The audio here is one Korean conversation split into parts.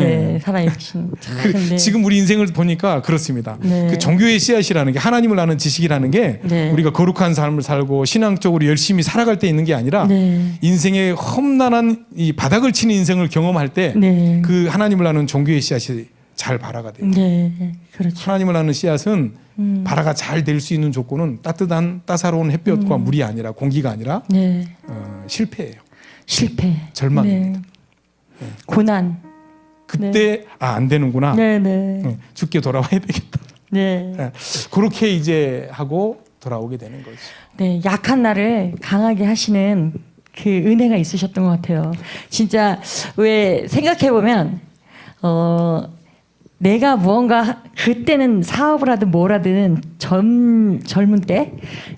네, 네. 살아계신. 참, 그, 네. 지금 우리 인생을 보니까 그렇습니다. 네. 그 종교의 씨앗이라는 게 하나님을 아는 지식이라는 게 네. 우리가 거룩한 삶을 살고 신앙적으로 열심히 살아갈 때 있는 게 아니라 네. 인생의 험난한 이 바닥을 치는 인생을 경험할 때그 네. 하나님을 아는 종교의 씨앗이 잘 발화가 돼요. 네. 그렇죠. 하나님을 아는 씨앗은 음. 발화가 잘 될 수 있는 조건은 따뜻한 따사로운 햇볕과 음. 물이 아니라 공기가 아니라 네. 어, 실패예요. 실패. 절망입니다. 네. 고난. 그때 아안 되는구나. 네, 네. 응, 죽게 돌아와야 되겠다. 네. 예, 그렇게 이제 하고 돌아오게 되는 거죠. 네, 약한 나를 강하게 하시는 그 은혜가 있으셨던 것 같아요. 진짜 왜 생각해 보면 어 내가 무언가 하- 그때는 사업을 하든 뭘 하든 젊 젊은 때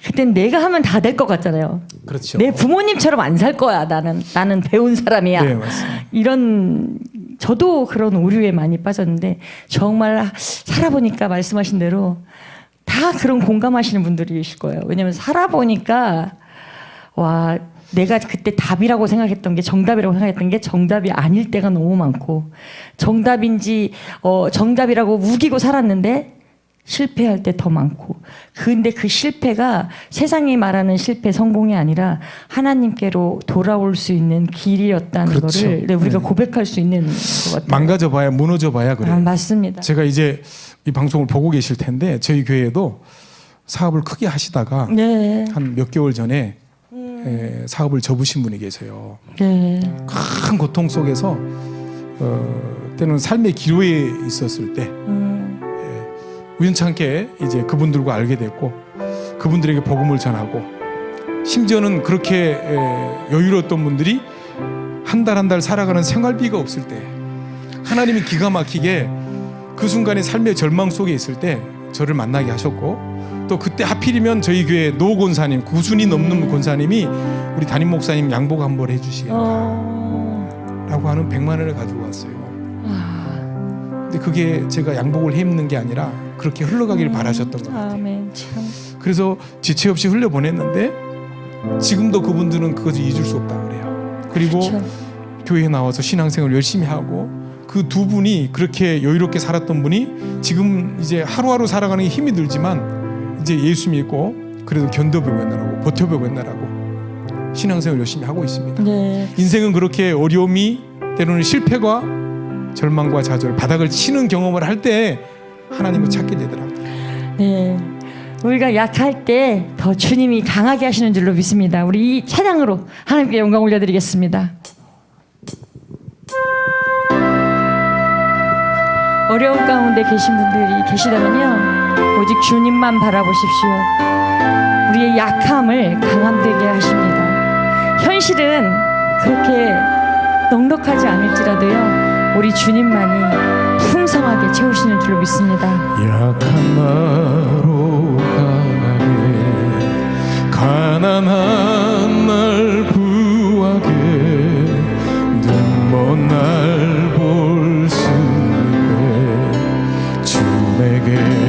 그때는 내가 하면 다 될 것 같잖아요. 그렇죠. 내 부모님처럼 안 살 거야. 나는 나는 배운 사람이야. 네, 맞습니다. 이런 저도 그런 오류에 많이 빠졌는데 정말 살아보니까 말씀하신 대로 다 그런 공감하시는 분들이실 거예요. 왜냐하면 살아보니까 와 내가 그때 답이라고 생각했던 게 정답이라고 생각했던 게 정답이 아닐 때가 너무 많고 정답인지 어 정답이라고 우기고 살았는데 실패할 때 더 많고 근데 그 실패가 세상이 말하는 실패 성공이 아니라 하나님께로 돌아올 수 있는 길이었다는 그렇죠. 거를 네, 우리가 네. 고백할 수 있는 것 같아요. 망가져 봐야 무너져 봐야 그래요. 아, 맞습니다. 제가 이제 이 방송을 보고 계실 텐데 저희 교회에도 사업을 크게 하시다가 네. 한몇 개월 전에 음. 에, 사업을 접으신 분이 계세요. 네. 큰 고통 속에서 어, 때는 삶의 기로에 있었을 때 음, 우연찮게 이제 그분들과 알게 됐고 그분들에게 복음을 전하고 심지어는 그렇게 에, 여유로웠던 분들이 한달 한 달 살아가는 생활비가 없을 때 하나님이 기가 막히게 그 순간에 삶의 절망 속에 있을 때 저를 만나게 하셨고 또 그때 하필이면 저희 교회 노 권사님 구순이 넘는 권사님이 우리 담임 목사님 양복 한벌 해주시겠다 어, 라고 하는 100만 원을 가지고 왔어요. 아, 근데 그게 제가 양복을 해 입는 게 아니라 그렇게 흘러가길 바라셨던 것 같아요 아멘 참. 그래서 지체 없이 흘려 보냈는데 지금도 그분들은 그것을 잊을 수 없다 그래요. 그리고 그렇죠. 교회에 나와서 신앙생활 열심히 하고 그 두 분이 그렇게 여유롭게 살았던 분이 지금 이제 하루하루 살아가는 게 힘이 들지만 이제 예수 믿고 그래도 견뎌보고 있나라고 버텨보고 있나라고 신앙생활 열심히 하고 있습니다. 네. 인생은 그렇게 어려움이 때로는 실패가 절망과 좌절 바닥을 치는 경험을 할 때 하나님을 찾게 되더라고요. 네. 우리가 약할 때 더 주님이 강하게 하시는 줄로 믿습니다. 우리 이 찬양으로 하나님께 영광 올려드리겠습니다. 어려운 가운데 계신 분들이 계시다면요. 오직 주님만 바라보십시오. 우리의 약함을 강함되게 하십니다. 현실은 그렇게 넉넉하지 않을지라도요. 우리 주님만이 풍성하게 채우시는 줄로 믿습니다. 약한 나로 가게 가난한 날 구하게 눈먼 날볼 수 있게 주에게